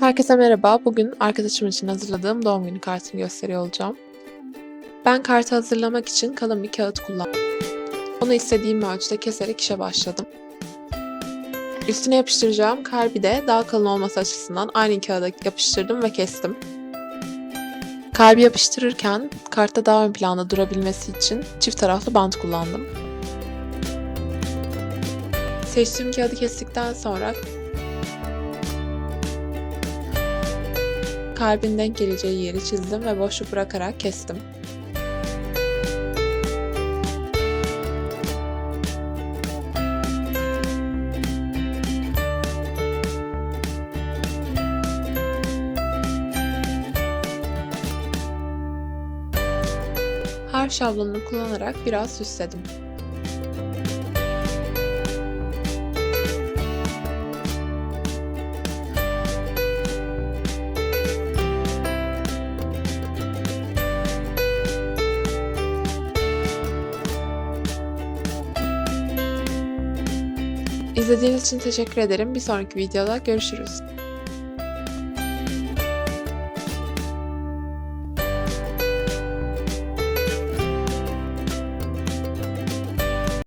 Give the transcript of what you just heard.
Herkese merhaba. Bugün arkadaşım için hazırladığım doğum günü kartını gösteriyor olacağım. Ben kartı hazırlamak için kalın bir kağıt kullandım. Onu istediğim ölçüde keserek işe başladım. Üstüne yapıştıracağım kalbi de daha kalın olması açısından aynı kağıda yapıştırdım ve kestim. Kalbi yapıştırırken kartta daha ön planda durabilmesi için çift taraflı bant kullandım. Seçtiğim kağıdı kestikten sonra kalbin denk geleceği yeri çizdim ve boşluk bırakarak kestim. Harf şablonunu kullanarak biraz süsledim. İzlediğiniz için teşekkür ederim. Bir sonraki videoda görüşürüz.